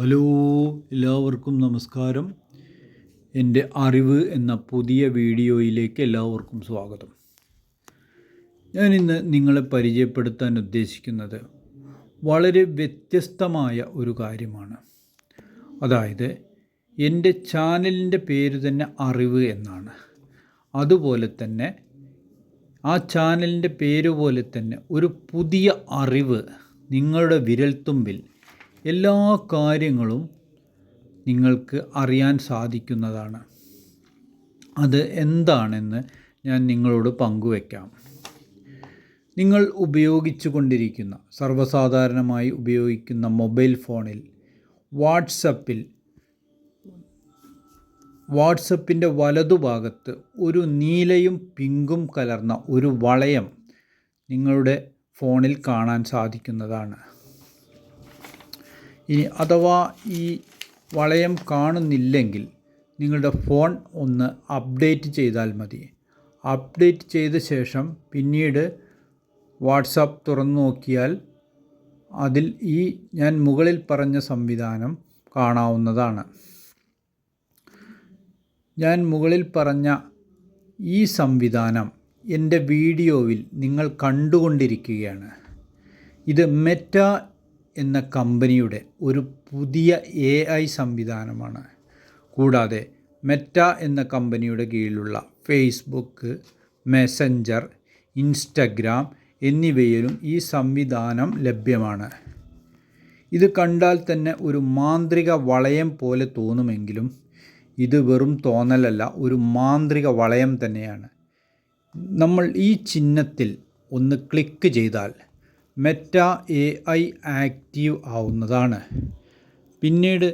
Hello എല്ലാവർക്കും നമസ്കാരം. എന്റെ അറിവ് എന്ന പുതിയ വീഡിയോയിലേക്ക് എല്ലാവർക്കും സ്വാഗതം. ഞാൻ ഇന്ന് നിങ്ങളെ പരിചയപ്പെടുത്താൻ ഉദ്ദേശിക്കുന്നത് വളരെ വ്യത്യസ്തമായ ഒരു കാര്യമാണ്. അതായത് എന്റെ ചാനലിന്റെ പേര് തന്നെ അറിവ് എന്നാണ്. അതുപോലെ തന്നെ ആ ചാനലിന്റെ പേര് പോലെ തന്നെ ഒരു പുതിയ അറിവ് നിങ്ങളുടെ വിരൽത്തുമ്പിൽ എല്ലാ കാര്യങ്ങളും നിങ്ങൾക്ക് അറിയാൻ സാധിക്കുന്നതാണ്. അത് എന്താണെന്ന് ഞാൻ നിങ്ങളോട് പങ്കുവയ്ക്കാം നിങ്ങൾ ഉപയോഗിച്ചു കൊണ്ടിരിക്കുന്ന സർവസാധാരണമായി ഉപയോഗിക്കുന്ന മൊബൈൽ ഫോണിൽ വാട്സപ്പിൽ വാട്സപ്പിന്റെ വലതുഭാഗത്ത് ഒരു നീലയും പിങ്കും കലർന്ന ഒരു വളയം നിങ്ങളുടെ ഫോണിൽ കാണാൻ സാധിക്കുന്നതാണ്. ഇനി അഥവാ ഈ വളയം കാണുന്നില്ലെങ്കിൽ നിങ്ങളുടെ ഫോൺ ഒന്ന് അപ്ഡേറ്റ് ചെയ്താൽ മതി. അപ്ഡേറ്റ് ചെയ്ത ശേഷം പിന്നീട് വാട്സാപ്പ് തുറന്നു നോക്കിയാൽ അതിൽ ഈ ഞാൻ മുകളിൽ പറഞ്ഞ സംവിധാനം കാണാവുന്നതാണ്. ഞാൻ മുകളിൽ പറഞ്ഞ ഈ സംവിധാനം എന്റെ വീഡിയോയിൽ നിങ്ങൾ കണ്ടുകൊണ്ടിരിക്കുകയാണ്. ഇത് മെറ്റ എന്ന കമ്പനിയുടെ ഒരു പുതിയ എ ഐ സംവിധാനമാണ്. കൂടാതെ മെറ്റ എന്ന കമ്പനിയുടെ കീഴിലുള്ള ഫേസ്ബുക്ക് മെസ്സഞ്ചർ ഇൻസ്റ്റഗ്രാം എന്നിവയിലും ഈ സംവിധാനം ലഭ്യമാണ്. ഇത് കണ്ടാൽ തന്നെ ഒരു മാന്ത്രിക വളയം പോലെ തോന്നുമെങ്കിലും ഇത് വെറും തോന്നലല്ല ഒരു മാന്ത്രിക വളയം തന്നെയാണ്. നമ്മൾ ഈ ചിഹ്നത്തിൽ ഒന്ന് ക്ലിക്ക് ചെയ്താൽ മെറ്റ എ ഐ ആക്റ്റീവ് ആവുന്നതാണ്. പിന്നീട്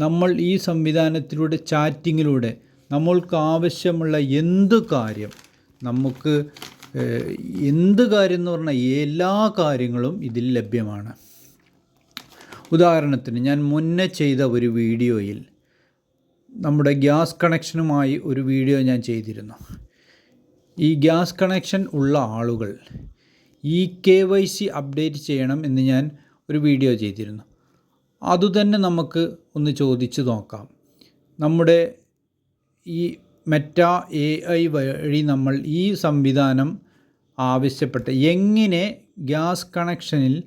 നമ്മൾ ഈ സംവിധാനത്തിലൂടെ ചാറ്റിങ്ങിലൂടെ നമ്മൾക്ക് ആവശ്യമുള്ള എന്ത് കാര്യം നമുക്ക് എന്ത് കാര്യം എന്ന് പറഞ്ഞാൽ എല്ലാ കാര്യങ്ങളും ഇതിൽ ലഭ്യമാണ്. ഉദാഹരണത്തിന് ഞാൻ മുന്നേ ചെയ്ത ഒരു വീഡിയോയിൽ നമ്മുടെ ഗ്യാസ് കണക്ഷനുമായി ഒരു വീഡിയോ ഞാൻ ചെയ്തിരുന്നു. ഈ ഗ്യാസ് കണക്ഷൻ ഉള്ള ആളുകൾ E K Y C update ചെയ്യണം എന്ന് ഞാൻ ഒരു വീഡിയോ ചെയ്തിരുന്നു. അതുതന്നെ നമുക്ക് ഒന്ന് ചോദിച്ചു നോക്കാം. നമ്മുടെ ഈ മെറ്റ എ ഐ വഴി നമ്മൾ ഈ സംവിധാനം ആവശ്യപ്പെട്ട് എങ്ങനെ ഗ്യാസ് കണക്ഷനിൽ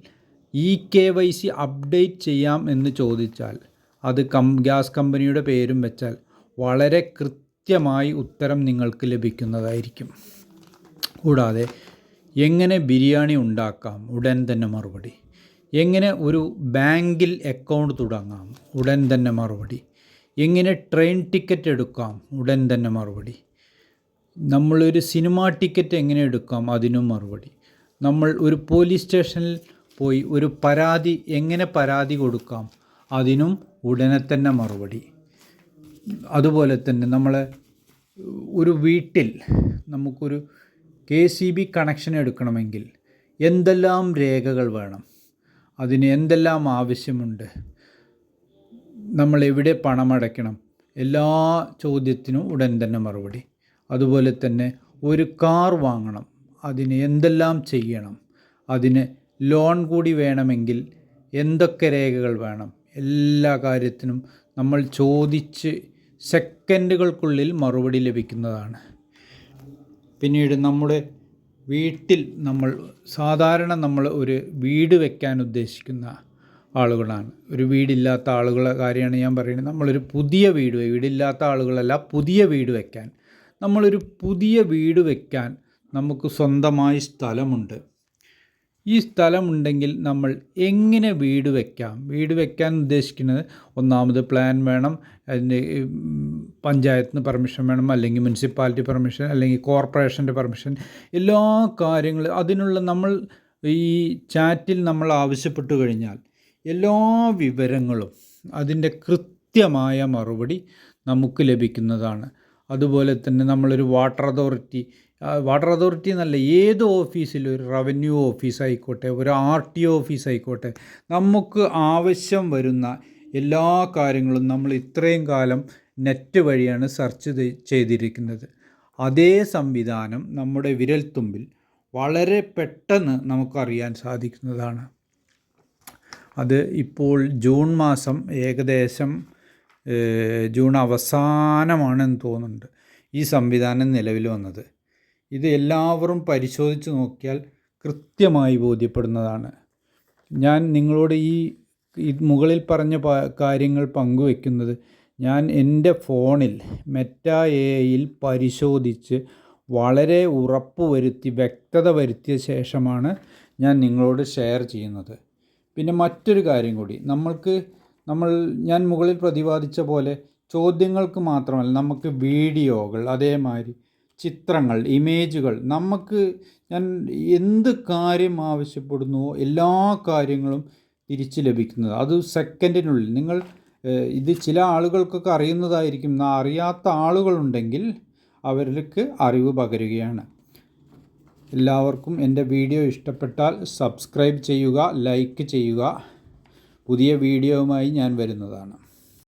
E K Y C update ചെയ്യാം എന്ന് ചോദിച്ചാൽ അത് കം ഗ്യാസ് കമ്പനിയുടെ പേരും വെച്ചാൽ വളരെ കൃത്യമായി ഉത്തരം നിങ്ങൾക്ക് ലഭിക്കുന്നതായിരിക്കും. കൂടാതെ എങ്ങനെ ബിരിയാണി ഉണ്ടാക്കാം? ഉടൻ തന്നെ മറുപടി. എങ്ങനെ ഒരു ബാങ്കിൽ അക്കൗണ്ട് തുടങ്ങാം? ഉടൻ തന്നെ മറുപടി. എങ്ങനെ ട്രെയിൻ ടിക്കറ്റ് എടുക്കാം? ഉടൻ തന്നെ മറുപടി. നമ്മളൊരു സിനിമ ടിക്കറ്റ് എങ്ങനെ എടുക്കാം? അതിനും മറുപടി. നമ്മൾ ഒരു പോലീസ് സ്റ്റേഷനിൽ പോയി ഒരു പരാതി എങ്ങനെ പരാതി കൊടുക്കാം? അതിനും ഉടനെ തന്നെ മറുപടി. അതുപോലെ തന്നെ നമ്മളെ ഒരു വീട്ടിൽ നമുക്കൊരു കെ സി ബി കണക്ഷൻ എടുക്കണമെങ്കിൽ എന്തെല്ലാം രേഖകൾ വേണം? അതിന് എന്തെല്ലാം ആവശ്യമുണ്ട്? നമ്മൾ എവിടെ പണമടയ്ക്കണം എല്ലാ ചോദ്യത്തിനും ഉടൻ തന്നെ മറുപടി. അതുപോലെ തന്നെ ഒരു കാർ വാങ്ങണം. അതിന് എന്തെല്ലാം ചെയ്യണം? അതിന് ലോൺ കൂടി വേണമെങ്കിൽ എന്തൊക്കെ രേഖകൾ വേണം? എല്ലാ കാര്യത്തിനും നമ്മൾ ചോദിച്ച് സെക്കൻഡുകൾക്കുള്ളിൽ മറുപടി ലഭിക്കുന്നതാണ്. പിന്നീട് നമ്മുടെ വീട്ടിൽ നമ്മൾ സാധാരണ നമ്മൾ ഒരു വീട് വെക്കാൻ ഉദ്ദേശിക്കുന്ന ആളുകളാണ്. ഒരു വീടില്ലാത്ത ആളുകളെ കാര്യമാണ് ഞാൻ പറയുന്നത്. നമ്മളൊരു പുതിയ വീട് വീടില്ലാത്ത ആളുകളല്ല പുതിയ വീട് വെക്കാൻ. നമ്മളൊരു പുതിയ വീട് വെക്കാൻ നമുക്ക് സ്വന്തമായി സ്ഥലമുണ്ട്. ഈ സ്ഥലമുണ്ടെങ്കിൽ നമ്മൾ എങ്ങനെ വീട് വയ്ക്കാം വീട് വയ്ക്കാൻ ഉദ്ദേശിക്കുന്നത് ഒന്നാമത് പ്ലാൻ വേണം അതിന്റെ പഞ്ചായത്തിന് പെർമിഷൻ വേണം അല്ലെങ്കിൽ മുനിസിപ്പാലിറ്റി പെർമിഷൻ അല്ലെങ്കിൽ കോർപ്പറേഷന്റെ പെർമിഷൻ എല്ലാ കാര്യങ്ങളും അതിനുള്ള നമ്മൾ ഈ ചാറ്റിൽ നമ്മൾ ആവശ്യപ്പെട്ടു കഴിഞ്ഞാൽ എല്ലാ വിവരങ്ങളും അതിന്റെ കൃത്യമായ മറുപടി നമുക്ക് ലഭിക്കുന്നതാണ്. അതുപോലെ തന്നെ നമ്മളൊരു വാട്ടർ അതോറിറ്റി വാട്ടർ അതോറിറ്റി എന്നല്ല ഏത് ഓഫീസിലും ഒരു റവന്യൂ ഓഫീസ് ആയിക്കോട്ടെ ഒരു ആർ ടി ഓഫീസ് നമുക്ക് ആവശ്യം വരുന്ന എല്ലാ കാര്യങ്ങളും നമ്മൾ ഇത്രയും കാലം നെറ്റ് വഴിയാണ് സെർച്ച് ചെയ്തിരിക്കുന്നത്. അതേ സംവിധാനം നമ്മുടെ വിരൽത്തുമ്പിൽ വളരെ പെട്ടെന്ന് നമുക്കറിയാൻ സാധിക്കുന്നതാണ്. അത് ഇപ്പോൾ ജൂൺ മാസം ഏകദേശം ജൂൺ അവസാനമാണെന്ന് തോന്നുന്നുണ്ട് ഈ സംവിധാനം നിലവിൽ വന്നത്. ഇത് എല്ലാവരും പരിശോധിച്ച് നോക്കിയാൽ കൃത്യമായി ബോധ്യപ്പെടുന്നതാണ്. ഞാൻ നിങ്ങളോട് ഈ മുകളിൽ പറഞ്ഞ കാര്യങ്ങൾ പങ്കുവെക്കുന്നത് ഞാൻ എന്റെ ഫോണിൽ മെറ്റ എയിൽ പരിശോധിച്ച് വളരെ ഉറപ്പ് വരുത്തി വ്യക്തത വരുത്തിയ ശേഷമാണ് ഞാൻ നിങ്ങളോട് ഷെയർ ചെയ്യുന്നത്. പിന്നെ മറ്റൊരു കാര്യം കൂടി. നമ്മൾക്ക് നമ്മൾ ഞാൻ മുകളിൽ പ്രതിപാദിച്ച പോലെ ചോദ്യങ്ങൾക്ക് മാത്രമല്ല നമുക്ക് വീഡിയോകൾ അതേമാതിരി ചിത്രങ്ങൾ ഇമേജുകൾ. നമുക്ക് ഞാൻ എന്ത് കാര്യം ആവശ്യപ്പെടുന്നുവോ എല്ലാ കാര്യങ്ങളും തിരിച്ച് ലഭിക്കുന്നത്. അത് സെക്കൻഡിനുള്ളിൽ. നിങ്ങൾ ഇത് ചില ആളുകൾക്കൊക്കെ അറിയുന്നതായിരിക്കും. അറിയാത്ത ആളുകളുണ്ടെങ്കിൽ അവർക്ക് അറിവ് പകരുകയാണ്. എല്ലാവർക്കും എന്റെ വീഡിയോ ഇഷ്ടപ്പെട്ടാൽ സബ്സ്ക്രൈബ് ചെയ്യുക ലൈക്ക് ചെയ്യുക. പുതിയ വീഡിയോയുമായി ഞാൻ വരുന്നതാണ്.